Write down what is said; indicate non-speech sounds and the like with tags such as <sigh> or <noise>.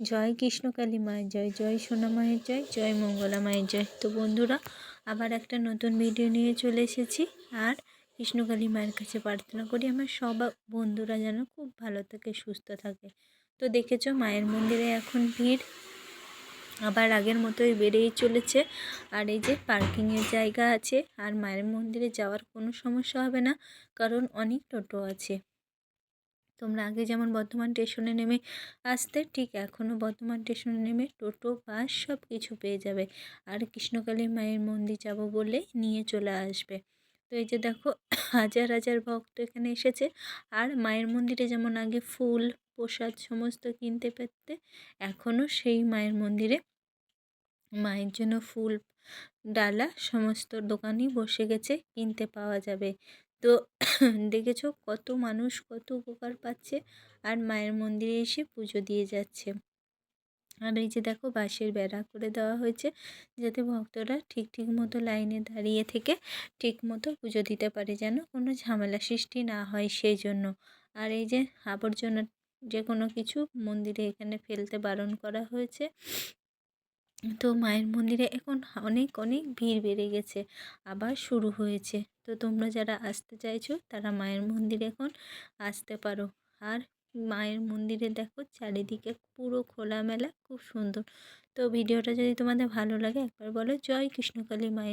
জয় কৃষ্ণকালী মায়ের জয় জয় সোনা মায়ের জয় জয় মঙ্গলা মায়ের জয়। তো বন্ধুরা, আবার একটা নতুন ভিডিও নিয়ে চলে এসেছি। আর কৃষ্ণকালী মায়ের কাছে প্রার্থনা করি, আমার সব বন্ধুরা যেন খুব ভালো থাকে, সুস্থ থাকে। তো দেখেছ, মায়ের মন্দিরে এখন ভিড়। আবার আগের মতোই বেড়েই চলেছে। আর এই যে পার্কিংয়ের জায়গা আছে, আর মায়ের মন্দিরে যাওয়ার কোনো সমস্যা হবে না, কারণ অনেক টোটো আছে। তোমরা আগে যেমন বর্ধমান স্টেশনে নেমে আসতে, ঠিক এখনও বর্ধমান স্টেশনে নেমে টোটো, বাস সব কিছু পেয়ে যাবে। আর কৃষ্ণকালী মায়ের মন্দির যাব বলে নিয়ে চলে আসবে। তো এই যে দেখো, হাজার হাজার ভক্ত এখানে এসেছে। আর মায়ের মন্দিরে যেমন আগে ফুল, প্রসাদ সমস্ত কিনতে পেতে, এখনও সেই মায়ের মন্দিরে। মায়ের জন্য ফুল, ডালা, সমস্ত দোকানই বসে গেছে, কিনতে পাওয়া যাবে। তো <coughs> দেখেছ কত মানুষ কত উপকার পাচ্ছে আর মায়ের মন্দিরে এসে পুজো দিয়ে যাচ্ছে। আর এই যে দেখো বাঁশের বেড়া করে দেওয়া হয়েছে যাতে ভক্তরা ঠিক ঠিক মতো লাইনে দাঁড়িয়ে থেকে ঠিক মতো পুজো দিতে পারে যেন কোনো ঝামেলা সৃষ্টি না হয় সেই জন্য আর এই যে আবর্জনা যে কোনো কিছু মন্দিরে এখানে ফেলতে বারণ করা হয়েছে। তো মায়ের মন্দিরে এখন অনেক অনেক ভিড় বেড়ে গেছে, আবার শুরু হয়েছে। তো তোমরা যারা আসতে চাইছো, তারা মায়ের মন্দিরে এখন আসতে পারো। আর মায়ের মন্দিরে দেখো, চারিদিকে পুরো খোলামেলা, খুব সুন্দর। তো ভিডিওটা যদি তোমাদের ভালো লাগে, একবার বলো, জয় কৃষ্ণকালী মায়ের